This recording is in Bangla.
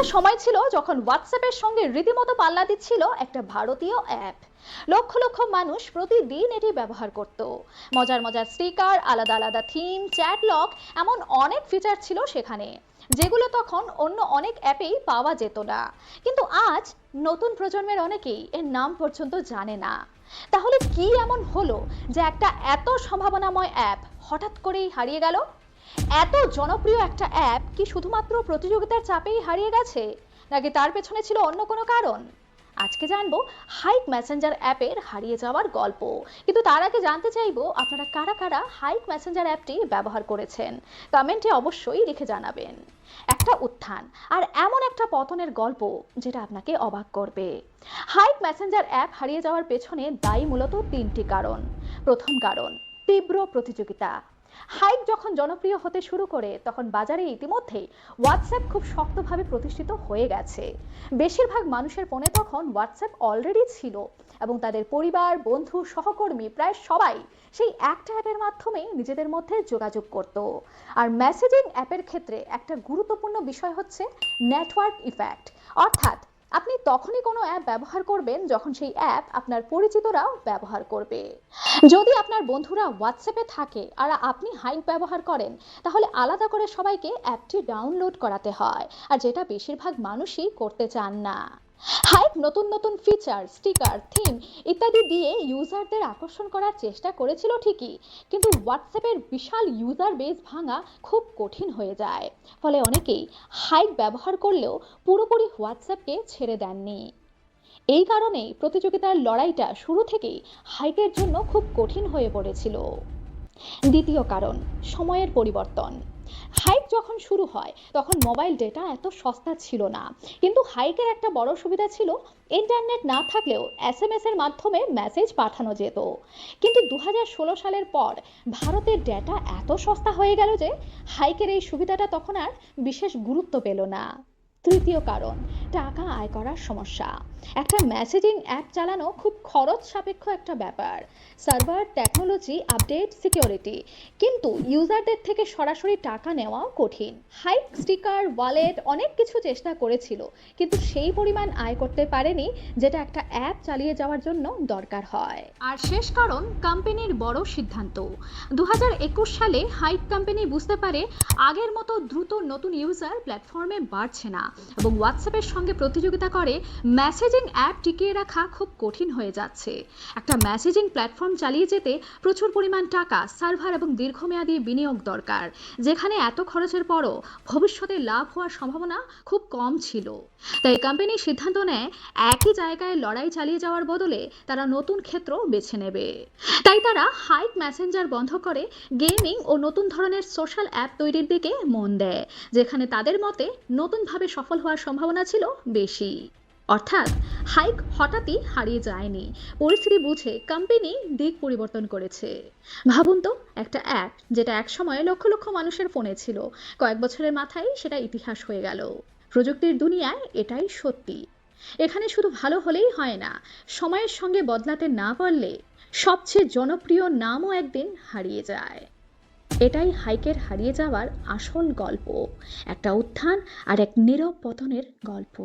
একটা সময় ছিল যখন হোয়াটসঅ্যাপের সঙ্গে রীতিমতো পাল্লা দিচ্ছিল একটা ভারতীয় অ্যাপ লক্ষ লক্ষ মানুষ প্রতিদিন এটি ব্যবহার করত। মজার মজার স্টিকার আলাদা আলাদা থিম চ্যাট লক এমন অনেক ফিচার ছিল সেখানে, যেগুলো তখন অন্য অনেক অ্যাপেই পাওয়া যেত না। কিন্তু আজ নতুন প্রজন্মের অনেকেই এর নাম পর্যন্ত জানে না। তাহলে কি এমন হলো যে একটা এত সম্ভাবনাময় অ্যাপ হঠাৎ করেই হারিয়ে গেল? এত জনপ্রিয় একটা অ্যাপ কি শুধুমাত্র প্রতিযোগিতার চাপেই হারিয়ে গেছে? নাকি তার পেছনে ছিল অন্য কোনো কারণ? আজকে জানব হাইক মেসেঞ্জার অ্যাপের হারিয়ে যাওয়ার গল্প। কিন্তু তার আগে জানতে চাইব আপনারা কারা কারা হাইক মেসেঞ্জার অ্যাপটি ব্যবহার করেছেন? কমেন্টে অবশ্যই লিখে জানাবেন। একটা উত্থান আর এমন একটা পতনের গল্প যেটা আপনাকে অবাক করবে। হাইক মেসেঞ্জার অ্যাপ হারিয়ে যাওয়ার পেছনে দায়ী মূলত তিনটি কারণ। প্রথম কারণ, তীব্র প্রতিযোগিতা। হাইক যখন জনপ্রিয় হতে শুরু করে, তখন বাজারে ইতিমধ্যেই হোয়াটসঅ্যাপ খুব শক্তভাবে প্রতিষ্ঠিত হয়ে গেছে। বেশিরভাগ মানুষের ফোনে তখন হোয়াটসঅ্যাপ অলরেডি ছিল এবং তাদের পরিবার, বন্ধু, সহকর্মী প্রায় সবাই সেই একটা অ্যাপের মাধ্যমে নিজেদের মধ্যে যোগাযোগ করত। আর মেসেজিং অ্যাপের ক্ষেত্রে একটা গুরুত্বপূর্ণ বিষয় হচ্ছে নেটওয়ার্ক ইফেক্ট অর্থাৎ আপনি তখনই কোনো অ্যাপ ব্যবহার করবেন যখন সেই অ্যাপ আপনার পরিচিতরাও ব্যবহার করবে। যদি আপনার বন্ধুরা হোয়াটসঅ্যাপে থাকে, আর আপনি হাইক ব্যবহার করেন, তাহলে আলাদা করে সবাইকে অ্যাপটি ডাউনলোড করাতে হয়, আর যেটা বেশিরভাগ মানুষই করতে চান না। হাইক, নতুন নতুন ফিচার স্টিকার থিম ইত্যাদি দিয়ে ইউজারদের আকর্ষণ করার চেষ্টা করেছিল ঠিকই। কিন্তু হোয়াটসঅ্যাপের বিশাল ইউজার বেস ভাঙা খুব কঠিন হয়ে যায়। ফলে অনেকেই হাইক ব্যবহার করলেও পুরোপুরি হোয়াটসঅ্যাপকে ছেড়ে দেননি। এই কারণেই প্রতিযোগিতার লড়াইটা শুরু থেকেই হাইকের জন্য খুব কঠিন হয়ে পড়েছিল। দ্বিতীয় কারণ, সময়ের পরিবর্তন। হাইক যখন শুরু হয়, তখন মোবাইল ডেটা এত সস্তা ছিল না। কিন্তু হাইকের একটা বড় সুবিধা ছিল ইন্টারনেট না থাকলেও এস এম এস এর মাধ্যমে মেসেজ পাঠানো যেত। কিন্তু দু হাজার ষোলো সালের পর ভারতের ডেটা এত সস্তা হয়ে গেল যে হাইকের এই সুবিধাটা তখন আর বিশেষ গুরুত্ব পেল না। তৃতীয় কারণ, টাকা আয় করার সমস্যা। একটা মেসেজিং অ্যাপ চালানো খুব খরচ সাপেক্ষ একটা ব্যাপার। সার্ভার টেকনোলজি আপডেট সিকিউরিটি কিন্তু ইউজারদের থেকে সরাসরি টাকা নেওয়াও কঠিন। হাইক স্টিকার ওয়ালেট অনেক কিছু চেষ্টা করেছিল, কিন্তু সেই পরিমাণ আয় করতে পারেনি, যেটা একটা অ্যাপ চালিয়ে যাওয়ার জন্য দরকার হয়। আর শেষ কারণ কোম্পানির বড় সিদ্ধান্ত। দু হাজার একুশ সালে হাইক কোম্পানি বুঝতে পারে আগের মতো দ্রুত নতুন ইউজার প্ল্যাটফর্মে বাড়ছে না। এবং হোয়াটসঅ্যাপের সঙ্গে প্রতিযোগিতা করে মেসেজিং অ্যাপ টিকিয়ে রাখা খুব কঠিন হয়ে যাচ্ছে। একটা মেসেজিং প্ল্যাটফর্ম চালিয়ে যেতে প্রচুর পরিমাণ টাকা সার্ভার এবং দীর্ঘমেয়াদী বিনিয়োগ দরকার। যেখানে এত খরচের পরও ভবিষ্যতে লাভ হওয়ার সম্ভাবনা খুব কম ছিল। তাই কোম্পানি সিদ্ধান্ত নেয়, একই জায়গায় লড়াই চালিয়ে যাওয়ার বদলে তারা নতুন ক্ষেত্র বেছে নেবে। তাই তারা হাইক মেসেঞ্জার বন্ধ করে গেমিং ও নতুন ধরনের সোশ্যাল অ্যাপ তৈরির দিকে মন দেয়, যেখানে তাদের মতে নতুনভাবে সফল হওয়ার সম্ভাবনা ছিল বেশি। অর্থাৎ হাইক হঠাৎই হারিয়ে যায়নি। পরিস্থিতি বুঝে কোম্পানি দিক পরিবর্তন করেছে। ভাবুন তো, একটা অ্যাপ যেটা এক সময় লক্ষ লক্ষ মানুষের ফোনে ছিল, কয়েক বছরের মাথায় সেটা ইতিহাস হয়ে গেল। প্রযুক্তির দুনিয়ায় এটাই সত্যি। এখানে শুধু ভালো হলেই হয় না, সময়ের সঙ্গে বদলাতে না পারলে সবচেয়ে জনপ্রিয় নামও একদিন হারিয়ে যায়। এটাই হাইকের হারিয়ে যাওয়ার আসল গল্প। একটা উত্থান আর এক নীরব পতনের গল্প।